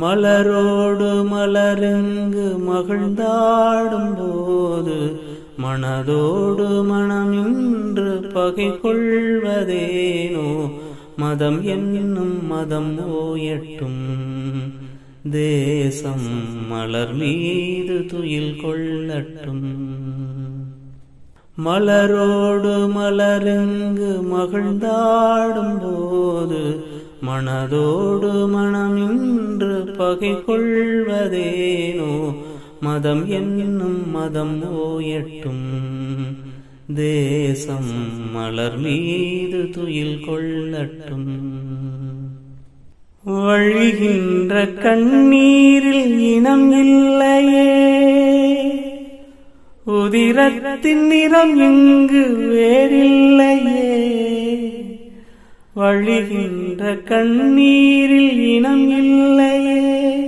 மலரோடு மலருங்கு மகிழ்ந்தாடும் போது மனதோடு மனம் இன்று பகை கொள்வதேனோ மதம் என்னும் மதம் ஓயட்டும். தேசம் மலர் மீது துயில் கொள்ளட்டும். மலரோடு மலருங்கு மகிழ்ந்தாடும் போது மனதோடு மனம் இன்று பகை கொள்வதேனோ மதம் என்னும் மதம் ஓயட்டும். தேசம் மலர் மீது துயில் கொள்ளட்டும். வழிகின்ற கண்ணீரில் இனம் இல்லையே. உதிரத்தின் நிறம் இங்கு வேறில்லையே. வழிகின்ற கண்ணீரில் இனம் இல்லையே.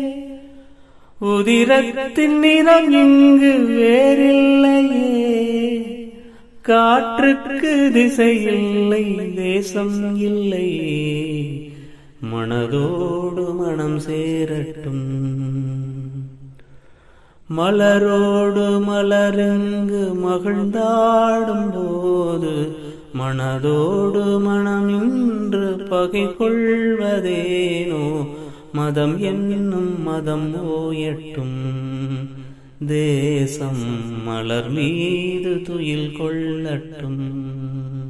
உதிரத்தின் நிறம் இங்கு வேறில்லையே. காற்றுக்கு திசை இல்லை தேசம் இல்லையே. மனதோடு மனம் சேரட்டும். மலரோடு மலருங்கு மகிழ்ந்தாடும் போது மனதோடு மனமின்று பகை கொள்வதேனோ மதம் என்னும் மதம் ஓயட்டும். தேசம் மலர் மீது துயில் கொள்ளட்டும்.